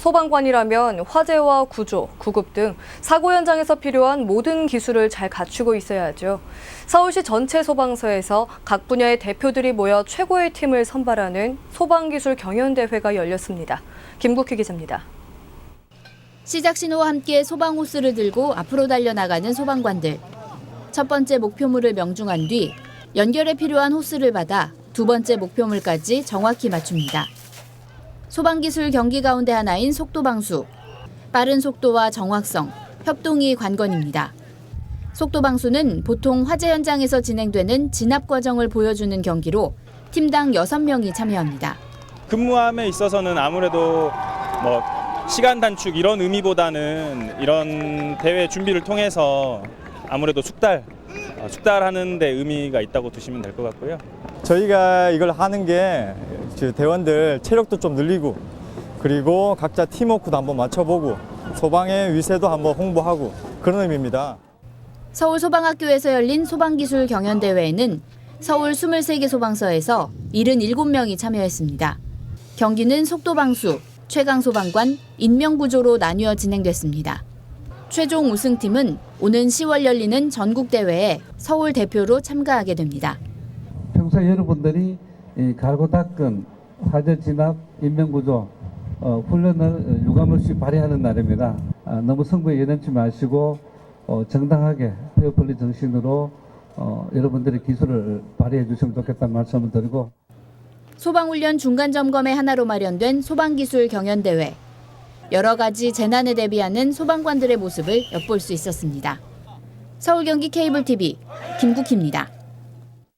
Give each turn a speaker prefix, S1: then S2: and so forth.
S1: 소방관이라면 화재와 구조, 구급 등 사고 현장에서 필요한 모든 기술을 잘 갖추고 있어야 하죠. 서울시 전체 소방서에서 각 분야의 대표들이 모여 최고의 팀을 선발하는 소방기술 경연대회가 열렸습니다. 김국희 기자입니다.
S2: 시작 신호와 함께 소방 호스를 들고 앞으로 달려나가는 소방관들. 첫 번째 목표물을 명중한 뒤 연결에 필요한 호스를 받아 두 번째 목표물까지 정확히 맞춥니다. 소방기술 경기 가운데 하나인 속도방수. 빠른 속도와 정확성, 협동이 관건입니다. 속도방수는 보통 화재 현장에서 진행되는 진압 과정을 보여주는 경기로 팀당 6명이 참여합니다.
S3: 근무함에 있어서는 아무래도 뭐 시간 단축 이런 의미보다는 이런 대회 준비를 통해서 아무래도 숙달 어, 숙달하는 데 의미가 있다고 두시면 될 것 같고요.
S4: 저희가 이걸 하는 게그 대원들 체력도 좀 늘리고 그리고 각자 팀워크도 한번 맞춰보고 소방의 위세도 한번 홍보하고 그런 의미입니다.
S2: 서울소방학교에서 열린 소방기술 경연대회에는 서울 23개 소방서에서 77명이 참여했습니다. 경기는 속도방수, 최강소방관, 인명구조로 나뉘어 진행됐습니다. 최종 우승팀은 오는 10월 열리는 전국대회에 서울 대표로 참가하게 됩니다.
S5: 평소에 여러분들이 이 갈고 닦은 화재 진압 인명구조 어, 훈련을 유감없이 발휘하는 날입니다. 아, 너무 승부에 연연치 마시고 어, 정당하게 페어플레이 정신으로 어, 여러분들의 기술을 발휘해 주시면 좋겠다는 말씀을 드리고
S2: 소방훈련 중간 점검의 하나로 마련된 소방기술 경연대회. 여러 가지 재난에 대비하는 소방관들의 모습을 엿볼 수 있었습니다. 서울 경기 케이블 TV 김국희입니다.